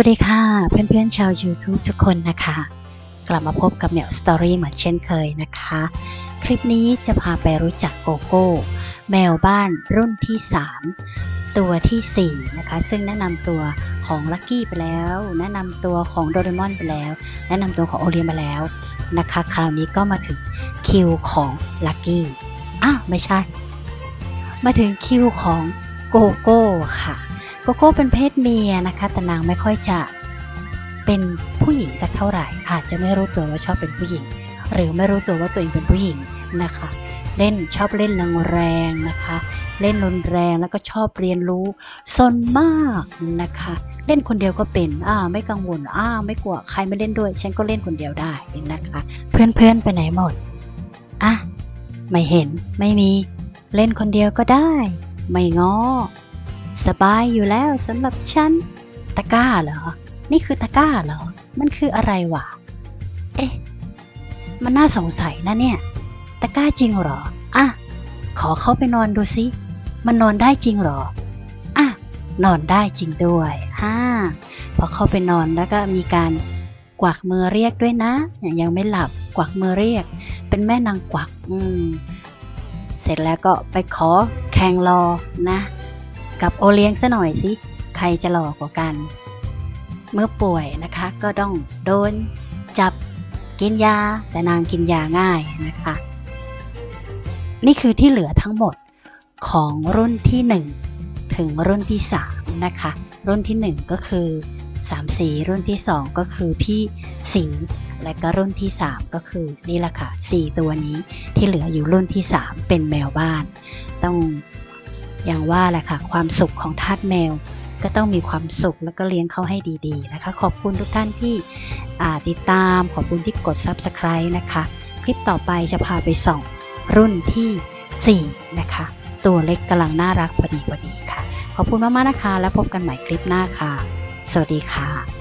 วัสดีค่ะ เพื่อนๆชาว YouTube ทุกคนนะคะ กลับมาพบกับเหมียวสตอรี่เหมือนเช่นเคยนะคะ คลิปนี้จะพาไปรู้จักโกโก้ แมวบ้านรุ่นที่ 3 ตัวทีสี่ 4 นะคะ ซึ่งแนะนำตัวของลักกี้ไปแล้ว แนะนำตัวของโดเรมอนไปแล้ว แนะนำตัวของโอเลียนไปแล้วนะคะ คราวนี้ก็มาถึงคิวของลักกี้อ้าวไม่ใช่ มาถึงคิวของโกโก้ค่ะ โกโก้เป็นเพศเมียนะคะ แต่นางไม่ค่อยจะเป็นผู้หญิงสักเท่าไหร่ อาจจะไม่รู้ตัวว่าชอบเป็นผู้หญิง หรือไม่รู้ตัวว่าตัวเองเป็นผู้หญิงนะคะ เล่นชอบเล่นแรงๆนะคะ เล่นรุนแรงแล้วก็ชอบเรียนรู้ซนมากนะคะ เล่นคนเดียวก็เป็นอ่าไม่กังวลอ่าไม่กลัวใครไม่เล่นด้วย ฉันก็เล่นคนเดียวได้นะคะ เพื่อนๆไปไหนหมดอะไม่เห็นไม่มี เล่นคนเดียวก็ได้ ไม่ง้อ สบายอยู่แล้วสำหรับฉัน ตะก้าเหรอ นี่คือตะก้าเหรอ มันคืออะไรวะ เอ๊ะ มันน่าสงสัยนะเนี่ย ตะก้าจริงเหรอ อะ ขอเข้าไปนอนดูสิมันนอนได้จริงเหรอ อะ นอนได้จริงด้วยฮ่าพอเข้าไปนอนแล้วก็มีการกวักมือเรียกด้วยนะยังยังไม่หลับกวักมือเรียก เป็นแม่นางกวัก อืม เสร็จแล้วก็ไปขอแข่งรอนะ กับโอเลี้ยงซะหน่อยสิ ใครจะหล่อกว่ากัน เมื่อป่วยนะคะก็ต้องโดนจับกินยา แต่นางกินยาง่ายนะคะ นี่คือที่เหลือทั้งหมดของรุ่นที่ 1 ถึงรุ่นที่ 3 นะคะ รุ่นที่ 1 ก็คือ3สีรุ่นที่ 2 ก็คือพี่สิงและก็รุ่นที่ 3 ก็คือนี่แหละค่ะ4ตัวนี้ที่เหลืออยู่รุ่นที่ 3 เป็นแมวบ้าน ต้อง อย่างว่าแหละค่ะ ความสุขของทาสแมว ก็ต้องมีความสุขแล้วก็เลี้ยงเขาให้ดีๆนะคะ ขอบคุณทุกท่านที่ติดตามขอบคุณที่กด Subscribe นะคะ คลิปต่อไปจะพาไปส่องรุ่นทีสี่4 นะคะ ตัวเล็กกำลังน่ารักพอดีพอดีค่ะ ขอบคุณมากๆนะคะ แล้วพบกันใหม่คลิปหน้าค่ะ สวัสดีค่ะ